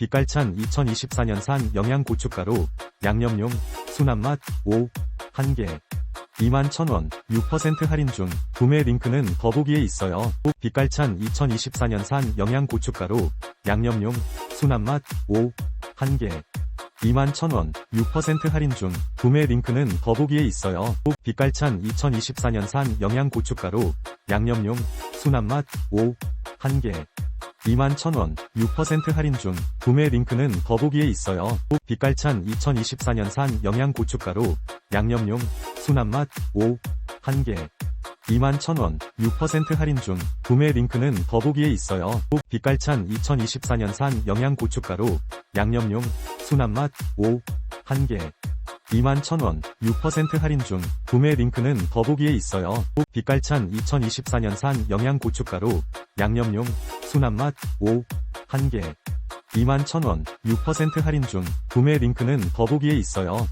빛깔찬 2024년산 영양고춧가루, 양념용, 순한맛, 5, 1개. 21,000원, 6% 할인 중, 구매 링크는 더보기에 있어요. 빛깔찬 2024년산 영양고춧가루, 양념용, 순한맛, 5, 1개. 21,000원, 6% 할인 중, 구매 링크는 더보기에 있어요. 빛깔찬 2024년산 영양고춧가루, 양념용, 순한맛, 5, 1개. 21,000원, 6% 할인 중, 구매 링크는 더보기에 있어요. 빛깔찬 2024년산 영양고춧가루, 양념용, 순한맛, 5, 1개. 21,000원, 6% 할인 중, 구매 링크는 더보기에 있어요. 빛깔찬 2024년산 영양고춧가루, 양념용, 순한맛, 5, 1개. 21,000원, 6% 할인 중, 구매 링크는 더보기에 있어요. 빛깔찬 2024년산 영양고춧가루, 양념용, 순한맛, 5, 1개. 21,000원, 6% 할인 중, 구매 링크는 더보기에 있어요.